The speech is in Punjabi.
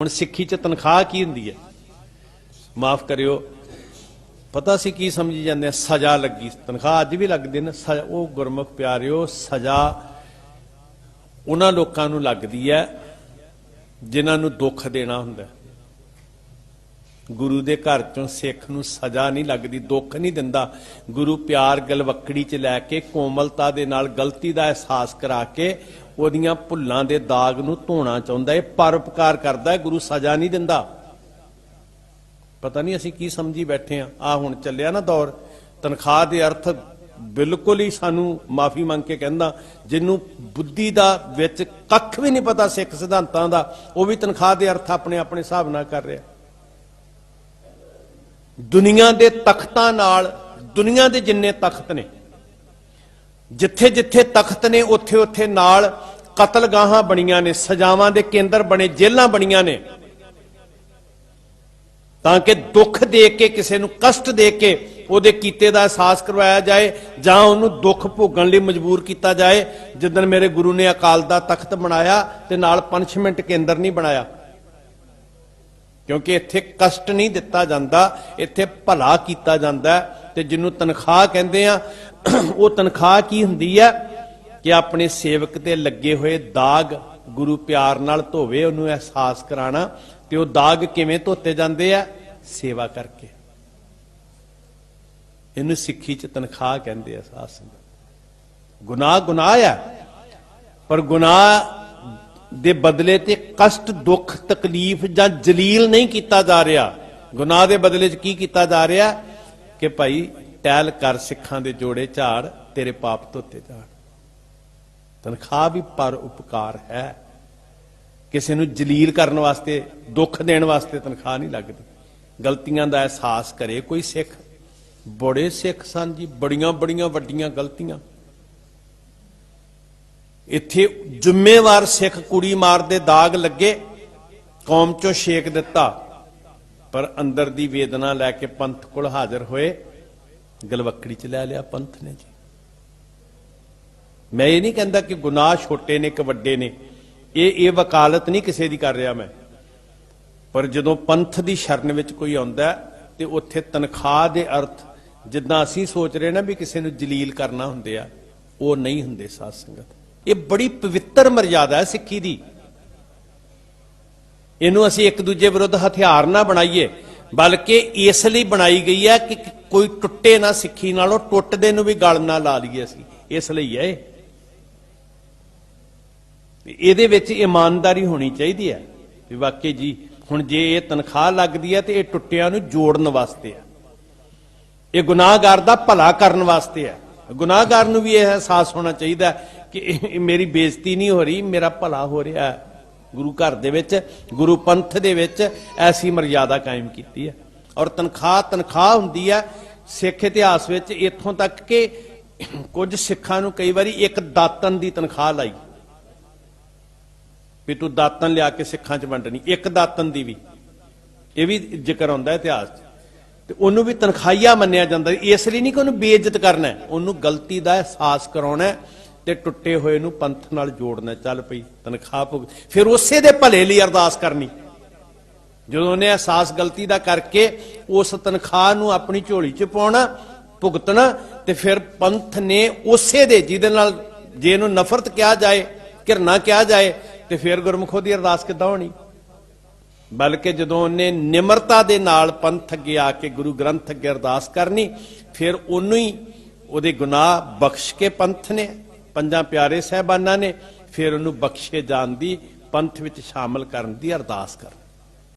ਹੁਣ ਸਿੱਖੀ ਚ ਤਨਖਾਹ ਕੀ ਹੁੰਦੀ ਹੈ? ਮਾਫ ਕਰਿਓ। ਪਤਾ ਸੀ ਕੀ ਸਮਝੀ ਜਾਂਦੇ ਆ? ਸਜ਼ਾ ਲੱਗੀ। ਤਨਖਾਹ ਅੱਜ ਵੀ ਲੱਗਦੀ ਨੇ? ਸਜ਼ਾ- ਉਹ ਗੁਰਮੁਖ ਪਿਆਰਿਓ, ਸਜ਼ਾ ਉਹਨਾਂ ਲੋਕਾਂ ਨੂੰ ਲੱਗਦੀ ਹੈ ਜਿਨ੍ਹਾਂ ਨੂੰ ਦੁੱਖ ਦੇਣਾ ਹੁੰਦਾ ਹੈ। ਗੁਰੂ ਦੇ ਘਰ ਚੋਂ ਸਿੱਖ ਨੂੰ ਸਜ਼ਾ ਨਹੀਂ ਲੱਗਦੀ, ਦੁੱਖ ਨਹੀਂ ਦਿੰਦਾ। ਗੁਰੂ ਪਿਆਰ ਗਲਵੱਕੜੀ ਚ ਲੈ ਕੇ ਕੋਮਲਤਾ ਦੇ ਨਾਲ ਗਲਤੀ ਦਾ ਅਹਿਸਾਸ ਕਰਾ ਕੇ ਉਹਦੀਆਂ ਭੁੱਲਾਂ ਦੇ ਦਾਗ ਨੂੰ ਧੋਣਾ ਚਾਹੁੰਦਾ। ਹੈ ਪਰਉਪਕਾਰ ਕਰਦਾ ਹੈ ਗੁਰੂ ਸਜ਼ਾ ਨਹੀਂ ਦਿੰਦਾ। ਪਤਾ ਨਹੀਂ ਅਸੀਂ ਕੀ ਸਮਝੀ ਬੈਠੇ ਆ ਆ ਹੁਣ ਚੱਲਿਆ ਨਾ ਦੌਰ। ਤਨਖਾਹ ਦੇ ਅਰਥ ਬਿਲਕੁਲ ਹੀ ਸਾਨੂੰ ਮਾਫੀ ਮੰਗ ਕੇ ਕਹਿੰਦਾ, ਜਿਹਨੂੰ ਬੁੱਧੀ ਦਾ ਵਿੱਚ ਕੱਖ ਵੀ ਨਹੀਂ ਪਤਾ, ਸਿੱਖ ਸਿਧਾਂਤਾਂ ਦਾ, ਉਹ ਵੀ ਤਨਖਾਹ ਦੇ ਅਰਥ ਆਪਣੇ ਆਪਣੇ ਹਿਸਾਬ ਨਾਲ ਕਰ ਰਿਹਾ। ਦੁਨੀਆ ਦੇ ਤਖਤਾਂ ਨਾਲ, ਦੁਨੀਆ ਦੇ ਜਿੰਨੇ ਤਖਤ ਨੇ, ਜਿੱਥੇ ਜਿੱਥੇ ਤਖਤ ਨੇ, ਉੱਥੇ ਉੱਥੇ ਨਾਲ ਕਤਲਗਾਹਾਂ ਬਣੀਆਂ ਨੇ, ਸਜ਼ਾਵਾਂ ਦੇ ਕੇਂਦਰ ਬਣੇ, ਜੇਲ੍ਹਾਂ ਬਣੀਆਂ ਨੇ। ਤਾਂ ਕਿ ਦੁੱਖ ਦੇ ਕੇ, ਕਿਸੇ ਨੂੰ ਕਸ਼ਟ ਦੇ ਕੇ ਉਹਦੇ ਕੀਤੇ ਦਾ ਅਹਿਸਾਸ ਕਰਵਾਇਆ ਜਾਏ, ਜਾਂ ਉਹਨੂੰ ਦੁੱਖ ਭੋਗਣ ਲਈ ਮਜਬੂਰ ਕੀਤਾ ਜਾਏ। ਜਿੱਦਣ ਮੇਰੇ ਗੁਰੂ ਨੇ ਅਕਾਲ ਦਾ ਤਖਤ ਬਣਾਇਆ ਤੇ ਨਾਲ ਪਨਿਸ਼ਮੈਂਟ ਕੇਂਦਰ ਨਹੀਂ ਬਣਾਇਆ। ਕਿਉਂਕਿ ਇੱਥੇ ਕਸ਼ਟ ਨਹੀਂ ਦਿੱਤਾ ਜਾਂਦਾ, ਇੱਥੇ ਭਲਾ ਕੀਤਾ ਜਾਂਦਾ ਤੇ ਜਿਹਨੂੰ ਤਨਖਾਹ ਕਹਿੰਦੇ ਆ, ਉਹ ਤਨਖਾਹ ਕੀ ਹੁੰਦੀ ਹੈ? ਕਿ ਆਪਣੇ ਸੇਵਕ ਤੇ ਲੱਗੇ ਹੋਏ ਦਾਗ ਗੁਰੂ ਪਿਆਰ ਨਾਲ ਧੋਵੇ, ਉਹਨੂੰ ਅਹਿਸਾਸ ਕਰਾਣਾ ਤੇ ਉਹ ਦਾਗ ਕਿਵੇਂ ਧੋਤੇ ਜਾਂਦੇ ਆ? ਸੇਵਾ ਕਰਕੇ। ਇਹਨੂੰ ਸਿੱਖੀ ਚ ਤਨਖਾਹ ਕਹਿੰਦੇ ਆ ਸਾਧ ਸੰਗਤ। ਗੁਨਾਹ ਗੁਨਾਹ ਆ, ਪਰ ਗੁਨਾਹ ਦੇ ਬਦਲੇ ਤੇ ਕਸ਼ਟ, ਦੁੱਖ, ਤਕਲੀਫ ਜਾਂ ਜਲੀਲ ਨਹੀਂ ਕੀਤਾ ਜਾ ਰਿਹਾ। ਗੁਨਾਹ ਦੇ ਬਦਲੇ 'ਚ ਕੀ ਕੀਤਾ ਜਾ ਰਿਹਾ? ਕਿ ਭਾਈ, ਟਹਿਲ ਕਰ ਸਿੱਖਾਂ ਦੇ ਜੋੜੇ ਝਾੜ, ਤੇਰੇ ਪਾਪ ਧੋਤੇ ਜਾਣ। ਤਨਖਾਹ ਵੀ ਪਰ ਉਪਕਾਰ ਹੈ। ਕਿਸੇ ਨੂੰ ਜਲੀਲ ਕਰਨ ਵਾਸਤੇ, ਦੁੱਖ ਦੇਣ ਵਾਸਤੇ ਤਨਖਾਹ ਨਹੀਂ ਲੱਗਦੀ। ਗਲਤੀਆਂ ਦਾ ਅਹਿਸਾਸ ਕਰੇ ਕੋਈ ਸਿੱਖ। ਬੜੇ ਸਿੱਖ ਸਨ ਜੀ ਬੜੀਆਂ ਬੜੀਆਂ ਵੱਡੀਆਂ ਗਲਤੀਆਂ। ਇੱਥੇ ਜ਼ਿੰਮੇਵਾਰ ਸਿੱਖ ਕੁੜੀ ਮਾਰਦੇ ਦਾਗ ਲੱਗੇ, ਕੌਮ ਚੋਂ ਛੇਕ ਦਿੱਤਾ। ਪਰ ਅੰਦਰ ਦੀ ਵੇਦਨਾ ਲੈ ਕੇ ਪੰਥ ਕੋਲ ਹਾਜ਼ਰ ਹੋਏ, ਗਲਵੱਕੜੀ ਚ ਲੈ ਲਿਆ ਪੰਥ ਨੇ ਜੀ। ਮੈਂ ਇਹ ਨਹੀਂ ਕਹਿੰਦਾ ਕਿ ਗੁਨਾਹ ਛੋਟੇ ਨੇ ਕਿ ਵੱਡੇ ਨੇ। ਇਹ ਇਹ ਵਕਾਲਤ ਨਹੀਂ ਕਿਸੇ ਦੀ ਕਰ ਰਿਹਾ ਮੈਂ। ਪਰ ਜਦੋਂ ਪੰਥ ਦੀ ਸ਼ਰਨ ਵਿੱਚ ਕੋਈ ਆਉਂਦਾ ਤੇ ਉੱਥੇ ਤਨਖਾਹ ਦੇ ਅਰਥ ਜਿੱਦਾਂ ਅਸੀਂ ਸੋਚ ਰਹੇ ਨਾ ਵੀ ਕਿਸੇ ਨੂੰ ਜਲੀਲ ਕਰਨਾ ਹੁੰਦੇ ਆ, ਉਹ ਨਹੀਂ ਹੁੰਦੇ ਸਾਧ ਸੰਗਤ। ਇਹ ਬੜੀ ਪਵਿੱਤਰ ਮਰਜ਼ਾਦਾ ਹੈ ਸਿੱਖੀ ਦੀ। ਇਹਨੂੰ ਅਸੀਂ ਇੱਕ ਦੂਜੇ ਵਿਰੁੱਧ ਹਥਿਆਰ ਨਾ ਬਣਾਈਏ, ਬਲਕਿ ਇਸ ਲਈ ਬਣਾਈ ਗਈ ਹੈ ਕਿ ਕੋਈ ਟੁੱਟੇ ਨਾ ਸਿੱਖੀ ਨਾਲੋਂ ਟੁੱਟਦੇ ਨੂੰ ਵੀ ਗਲ ਨਾ ਲਾ ਲਈਏ ਅਸੀਂ। ਇਸ ਲਈ ਹੈ ਇਹਦੇ ਵਿੱਚ ਇਮਾਨਦਾਰੀ ਹੋਣੀ ਚਾਹੀਦੀ ਹੈ ਵੀ ਵਾਕਈ ਜੀ, ਹੁਣ ਜੇ ਇਹ ਤਨਖਾਹ ਲੱਗਦੀ ਹੈ ਤੇ ਇਹ ਟੁੱਟਿਆਂ ਨੂੰ ਜੋੜਨ ਵਾਸਤੇ ਹੈ। ਇਹ ਗੁਨਾਹਗਾਰ ਦਾ ਭਲਾ ਕਰਨ ਵਾਸਤੇ ਹੈ। ਗੁਨਾਹਗਾਰ ਨੂੰ ਵੀ ਇਹ ਅਹਿਸਾਸ ਹੋਣਾ ਚਾਹੀਦਾ ਕਿ ਮੇਰੀ ਬੇਇੱਜ਼ਤੀ ਨਹੀਂ ਹੋ ਰਹੀ, ਮੇਰਾ ਭਲਾ ਹੋ ਰਿਹਾ ਗੁਰੂ ਘਰ ਦੇ ਵਿੱਚ, ਗੁਰੂ ਪੰਥ ਦੇ ਵਿੱਚ ਐਸੀ ਮਰਜ਼ਾਦਾ ਕਾਇਮ ਕੀਤੀ ਹੈ। ਔਰ ਤਨਖਾਹ ਤਨਖਾਹ ਹੁੰਦੀ ਹੈ ਸਿੱਖ ਇਤਿਹਾਸ ਵਿੱਚ, ਇੱਥੋਂ ਤੱਕ ਕਿ ਕੁਝ ਸਿੱਖਾਂ ਨੂੰ ਕਈ ਵਾਰੀ ਇੱਕ ਦਾਤਨ ਦੀ ਤਨਖਾਹ ਲਾਈ। ਵੀ ਤੂੰ ਦਾਤਨ ਲਿਆ ਕੇ ਸਿੱਖਾਂ 'ਚ ਵੰਡਣੀ, ਇੱਕ ਦਾਤਨ ਦੀ ਵੀ। ਇਹ ਵੀ ਜ਼ਿਕਰ ਆਉਂਦਾ ਇਤਿਹਾਸ 'ਚ। ਤੇ ਉਹਨੂੰ ਵੀ ਤਨਖਾਹੀਆ ਮੰਨਿਆ ਜਾਂਦਾ। ਇਸ ਲਈ ਨਹੀਂ ਕਿ ਉਹਨੂੰ ਬੇਇੱਜ਼ਤ ਕਰਨਾ ਉਹਨੂੰ ਗਲਤੀ ਦਾ ਅਹਿਸਾਸ ਕਰਾਉਣਾ ਤੇ ਟੁੱਟੇ ਹੋਏ ਨੂੰ ਪੰਥ ਨਾਲ ਜੋੜਨਾ, ਚੱਲ ਪਈ ਤਨਖਾਹ ਭੁਗ, ਫਿਰ ਉਸੇ ਦੇ ਭਲੇ ਲਈ ਅਰਦਾਸ ਕਰਨੀ। ਜਦੋਂ ਉਹਨੇ ਅਹਿਸਾਸ ਗਲਤੀ ਦਾ ਕਰਕੇ ਉਸ ਤਨਖਾਹ ਨੂੰ ਆਪਣੀ ਝੋਲੀ 'ਚ ਪਾਉਣਾ, ਭੁਗਤਣਾ, ਤੇ ਫਿਰ ਪੰਥ ਨੇ ਉਸੇ ਦੇ, ਜਿਹਦੇ ਨਾਲ ਜੇ ਇਹਨੂੰ ਨਫ਼ਰਤ ਕਿਹਾ ਜਾਏ, ਘਿਰਨਾ ਕਿਹਾ ਜਾਏ, ਤੇ ਫਿਰ ਗੁਰਮੁਖੋ ਦੀ ਅਰਦਾਸ ਕਿੱਦਾਂ ਹੋਣੀ? ਬਲਕਿ ਜਦੋਂ ਉਹਨੇ ਨਿਮਰਤਾ ਦੇ ਨਾਲ ਪੰਥ ਅੱਗੇ ਆ ਕੇ ਗੁਰੂ ਗ੍ਰੰਥ ਅੱਗੇ ਅਰਦਾਸ ਕਰਨੀ, ਫਿਰ ਉਹਨੂੰ ਹੀ ਉਹਦੇ ਗੁਨਾਹ ਬਖਸ਼ ਕੇ ਪੰਥ ਨੇ। ਪੰਜਾਂ ਪਿਆਰੇ ਸਹਿਬਾਨਾਂ ਨੇ, ਫਿਰ ਉਹਨੂੰ ਬਖਸ਼ੇ ਜਾਣ ਦੀ, ਪੰਥ ਵਿੱਚ ਸ਼ਾਮਲ ਕਰਨ ਦੀ ਅਰਦਾਸ ਕਰ